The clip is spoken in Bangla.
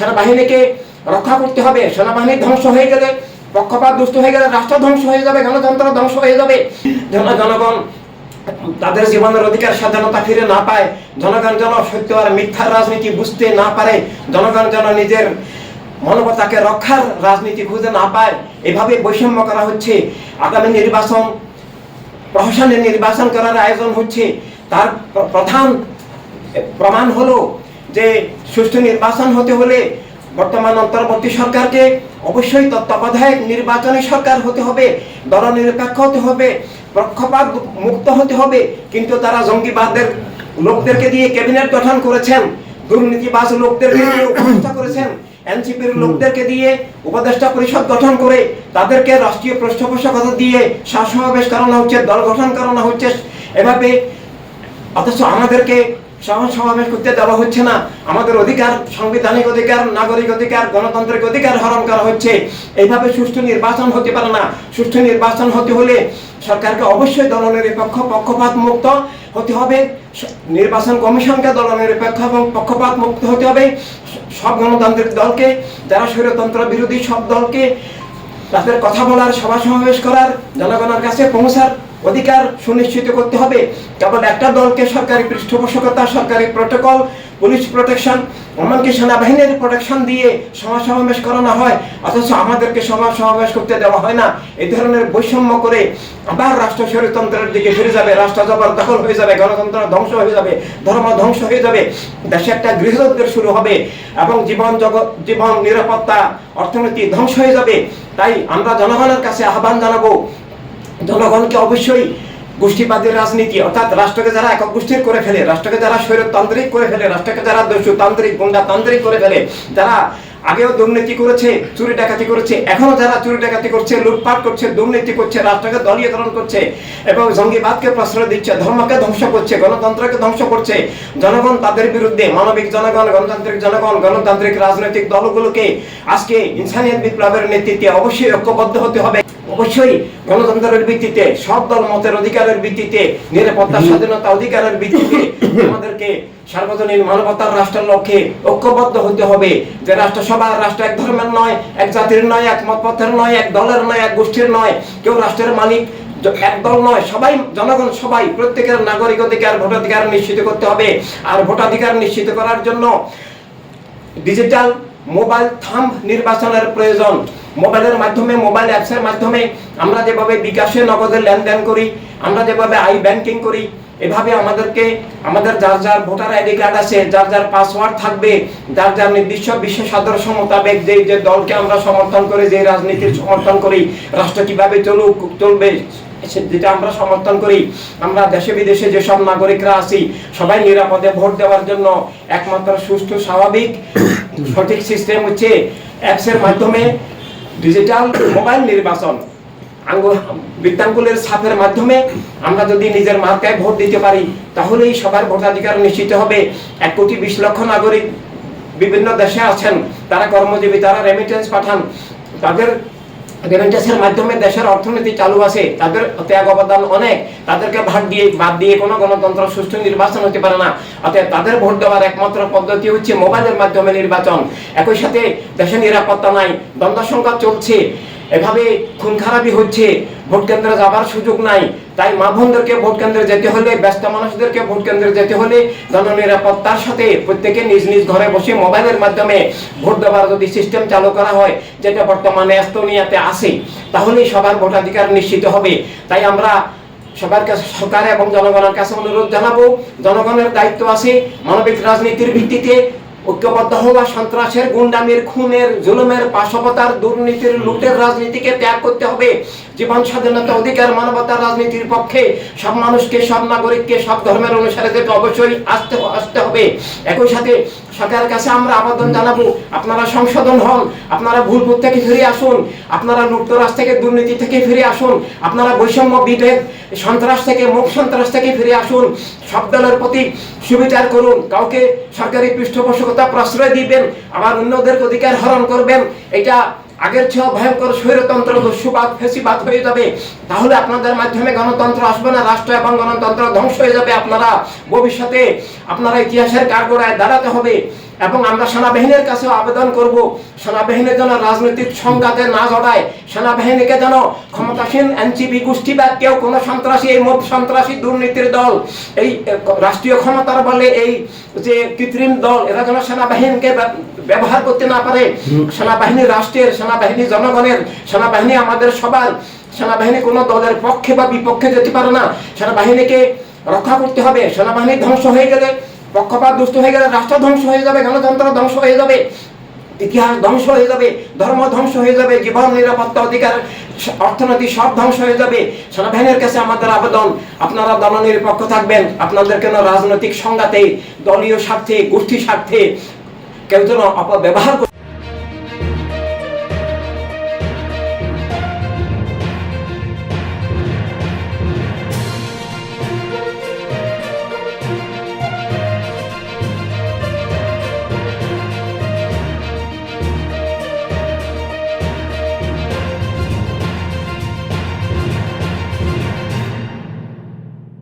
সেনাবাহিনীকে রক্ষা করতে হবে। সেনাবাহিনী ধ্বংস হয়ে গেলে, পক্ষপাত দুষ্ট হয়ে গেলে, রাষ্ট্র ধ্বংস হয়ে যাবে, গণতন্ত্র ধ্বংস হয়ে যাবে। জনগণ, তাদের জীবনের অধিকার স্বাধীনতা ফিরে না পায়। জনগণ যেন সত্য আর মিথ্যার রাজনীতি বুঝতে না পারে। জনগণ যেন নিজের মানবতাকে রক্ষার রাজনীতি খুঁজে না পায়। এভাবে বৈষম্য করা হচ্ছে। আগামী নির্বাচন প্রশাসনের নির্বাচন করার আয়োজন হচ্ছে। তার প্রধান প্রমাণ হলো যে সুষ্ঠু নির্বাচন হতে হলে বর্তমান অন্তর্বর্তী সরকারকে অবশ্যই তত্ত্বাবধায়ক নির্বাচনী সরকার হতে হবে দলনিরপেক্ষ হতে হবে, পক্ষপাত মুক্ত হতে হবে। কিন্তু তারা জঙ্গিবাদের লোকদেরকে দিয়ে ক্যাবিনেট গঠন করেছেন, দুর্নীতিবাজ লোকদেরকে করেছেন, এনসিপির লোকদেরকে দিয়ে উপদেষ্টা পরিষদ গঠন করে তাদেরকে রাষ্ট্রীয় পৃষ্ঠপোষকতা দিয়ে সমাবেশ করানো হচ্ছে, দল গঠন করানো হচ্ছে। এভাবে অথচ আমাদেরকে সমাবেশ করতে দেওয়া হচ্ছে না। আমাদের অধিকার, সাংবিধানিক অধিকার, নাগরিক অধিকার, গণতান্ত্রিক অধিকার হরণ করা হচ্ছে। এইভাবে সুষ্ঠু নির্বাচন হতে পারে না। সুষ্ঠু নির্বাচন হতে হলে সরকারকে অবশ্যই দলনিরপেক্ষ পক্ষপাত মুক্ত হতে হবে। নির্বাচন কমিশনকে দলনিরপেক্ষ এবং পক্ষপাত মুক্ত হতে হবে। সব গণতান্ত্রিক দলকে, যারা স্বৈরতন্ত্র বিরোধী সব দলকে তাদের কথা বলার, সভা সমাবেশ করার, জনগণের কাছে পৌঁছার অধিকার সুনিশ্চিত করতে হবে। কেবল একটা দলকে সরকারি পৃষ্ঠপোষকতা, সরকারি প্রোটোকল, পুলিশ প্রোটেকশন, এমনকি সেনাবাহিনীর প্রোটেকশন দিয়ে সভা সমাবেশ করানো হয়, অথচ আমাদেরকে সভা সমাবেশ করতে দেওয়া হয় না। এই ধরনের বৈষম্য করে আবার রাষ্ট্র স্বৈরতন্ত্রের দিকে ফিরে যাবে, রাষ্ট্র জবর দখল হয়ে যাবে, গণতন্ত্র ধ্বংস হয়ে যাবে, ধর্ম ধ্বংস হয়ে যাবে। দেশে একটা গৃহযুদ্ধ শুরু হবে এবং জীবন জগৎ, জীবন নিরাপত্তা, অর্থনীতি ধ্বংস হয়ে যাবে। তাই আমরা জনগণের কাছে আহ্বান জানাব জনগণকে অবশ্যই গোষ্ঠীবাদী রাজনীতি, অর্থাৎ রাষ্ট্রকে যারা একক গোষ্ঠীর করে ফেলে, রাষ্ট্রকে যারা স্বৈরতান্ত্রিক করে ফেলে, রাষ্ট্রকে যারা দস্যুতান্ত্রিক, গুন্ডাতান্ত্রিক করে ফেলে, যারা আগেও দুর্নীতি করেছে, চুরি ডাকাতি করেছে, এখনও যারা চুরি ডাকাতি করছে, লুটপাট করছে, দুর্নীতি করছে, রাষ্ট্রকে দলীয়করণ করছে এবং জঙ্গিবাদকে প্রশ্রয় দিচ্ছে, ধর্মকে ধ্বংস করছে, গণতন্ত্রকে ধ্বংস করছে, জনগণ তাদের বিরুদ্ধে, মানবিক জনগণ, গণতান্ত্রিক জনগণ, গণতান্ত্রিক রাজনৈতিক দলগুলোকে আজকে ইনসানিয়ত বিপ্লবের নেতৃত্বে অবশ্যই ঐক্যবদ্ধ হতে হবে। অবশ্যই গণতন্ত্রের ভিত্তিতে, সব দল মতের অধিকারের ভিত্তিতে, নিরাপত্তা, স্বাধীনতা অধিকারের ভিত্তিতে আমাদেরকে সার্বজনীন মানবতার রাষ্ট্রের লক্ষ্যে ঐক্যবদ্ধ হতে হবে। যে রাষ্ট্র সবার রাষ্ট্র এক ধর্মের নয়, এক জাতির নয়, এক মতপথের নয়, এক দলের নয়, এক গোষ্ঠীর নয়, কেউ রাষ্ট্রের মালিক একদল নয়, সবাই, জনগণ সবাই প্রত্যেকের নাগরিক অধিকার, ভোটাধিকার নিশ্চিত করতে হবে। আর ভোটাধিকার নিশ্চিত করার জন্য ডিজিটাল মোবাইল থাম্ব নির্বাচনের প্রয়োজন। মোবাইলের মাধ্যমে, মোবাইল অ্যাপসের মাধ্যমে আমরা যেভাবে বিকাশে নগদের লেনদেন করি, আমরা যেভাবে আই ব্যাংকিং করি এভাবে আমাদেরকে, আমাদের যার যার ভোটার আইডি কার্ড আছে, যার যার পাসওয়ার্ড থাকবে, যার যার নির্দিষ্ট বিশেষ আদর্শ মোতাবেক যে যে দলকে আমরা সমর্থন করি যে রাজনীতির সমর্থন করি, রাষ্ট্র কীভাবে চলুক, চলবে যেটা আমরা সমর্থন করি, আমরা দেশে বিদেশে যেসব নাগরিকরা আছি, সবাই নিরাপদে ভোট দেওয়ার জন্য একমাত্র সুষ্ঠু, স্বাভাবিক, সঠিক সিস্টেম হচ্ছে অ্যাপসের মাধ্যমে ডিজিটাল মোবাইল নির্বাচন। আঙ্গুল বৃত্তাঙ্গুলের ছাপের মাধ্যমে আমরা যদি নিজের মার্কায় ভোট দিতে পারি, তাহলেই সবার ভোটাধিকার নিশ্চিত হবে। এক কোটি বিশ লক্ষ নাগরিক বিভিন্ন দেশে আছেন, তারা কর্মজীবী, তারা রেমিটেন্স পাঠান। তাদের রেমিটেন্সের মাধ্যমে দেশের অর্থনীতি চালু আছে। তাদের ত্যাগ অবদান অনেক। তাদেরকে ভাগ দিয়ে, বাদ দিয়ে কোনো গণতন্ত্র সুষ্ঠু নির্বাচন হতে পারে না। তাদের ভোট দেওয়ার একমাত্র পদ্ধতি হচ্ছে মোবাইলের মাধ্যমে নির্বাচন। একই সাথে দেশে নিরাপত্তা নাই, দ্বন্দ্ব সংখ্যা চলছে। এভাবে খুন খারাপি হচ্ছে, ভোট কেন্দ্রে যাবার সুযোগ নাই। তাই মা বোনদেরকে ভোট কেন্দ্রে যেতে হলে, ব্যস্ত মানুষদেরকে ভোট কেন্দ্রে যেতে হলে জননিরাপত্তার সাথে প্রত্যেকে নিজ নিজ ঘরে বসে মোবাইলের মাধ্যমে ভোট দেওয়ার যদি সিস্টেম চালু করা হয়, যেটা বর্তমানে এস্তোনিয়াতে আছে, তাহলেই সবার ভোটাধিকার নিশ্চিত হবে। তাই আমরা সবার কাছে, সরকার এবং জনগণের কাছে অনুরোধ জানাব, জনগণের দায়িত্ব আছে, মানবিক রাজনীতির ভিত্তিতে ঐক্যবদ্ধ হওয়া সন্ত্রাসের, গুন্ডামির, খুনের, জুলুমের, পাশবতার, দুর্নীতির, লুটের রাজনীতিকে ত্যাগ করতে হবে। জীবন স্বাধীনতা অধিকার, মানবতা রাজনীতির পক্ষে সব মানুষকে, সব নাগরিককে, সব ধর্মের অনুসারে অবশ্যই আসতে আসতে হবে। একই সাথে সরকারের কাছে আমরা আবেদন জানাব। আপনারা সংশোধন হন, আপনারা ভুলপুর থেকে ফিরে আসুন, আপনারা লুটতরাজ থেকে, দুর্নীতি থেকে ফিরে আসুন, আপনারা বৈষম্য, বিভেদ, সন্ত্রাস থেকে, মুখ সন্ত্রাস থেকে ফিরে আসুন। সব দলের প্রতি সুবিচার করুন, কাউকে সরকারি পৃষ্ঠপোষকতা প্রশ্রয় দিবেন, আবার অন্যদের অধিকার হরণ করবেন, এটা আগের চেয়েও ভয়ঙ্কর স্বৈরতন্ত্র দস্যুবাদ ফেসিবাদ হয়ে যাবে। তাহলে আপনাদের মাধ্যমে গণতন্ত্র আসবে না, রাষ্ট্র এবং গণতন্ত্র ধ্বংস হয়ে যাবে। আপনারা ভবিষ্যতে আপনারা ইতিহাসের কাঠগড়ায় দাঁড়াতে হবে এবং আমরা সেনাবাহিনীর কাছেও আবেদন করব। সেনাবাহিনীর যেন রাজনৈতিক সংঘাতে না জড়ায়, সেনাবাহিনীকে যেন ক্ষমতাসীন এনসিপি গোষ্ঠী বা কেউ কোনো সন্ত্রাসী, এই মত সন্ত্রাসী দুর্নীতির দল, এই রাষ্ট্রীয় ক্ষমতার বলে এই যে কৃত্রিম দল, এরা যেন সেনাবাহিনীকে ব্যবহার করতে না পারে। সেনাবাহিনী রাষ্ট্রের সেনাবাহিনী জনগণের সেনাবাহিনী আমাদের সবার সেনাবাহিনী কোনো দলের পক্ষে বা বিপক্ষে যেতে পারে না। সেনাবাহিনীকে রক্ষা করতে হবে। সেনাবাহিনী ধ্বংস হয়ে গেলে পক্ষপাত দুষ্ট হয়ে গেলে রাষ্ট্র ধ্বংস হয়ে যাবে গণতন্ত্র ধ্বংস হয়ে যাবে ইতিহাস ধ্বংস হয়ে যাবে ধর্ম ধ্বংস হয়ে যাবে জীবন নিরাপত্তা অধিকার অর্থনীতি সব ধ্বংস হয়ে যাবে। সেনাবাহিনীর কাছে আমাদের আবেদন আপনারা দলনিরপেক্ষ থাকবেন। আপনাদের কেন রাজনৈতিক সংঘাতে দলীয় স্বার্থে গোষ্ঠী স্বার্থে কেউ যেন অপব্যবহার করে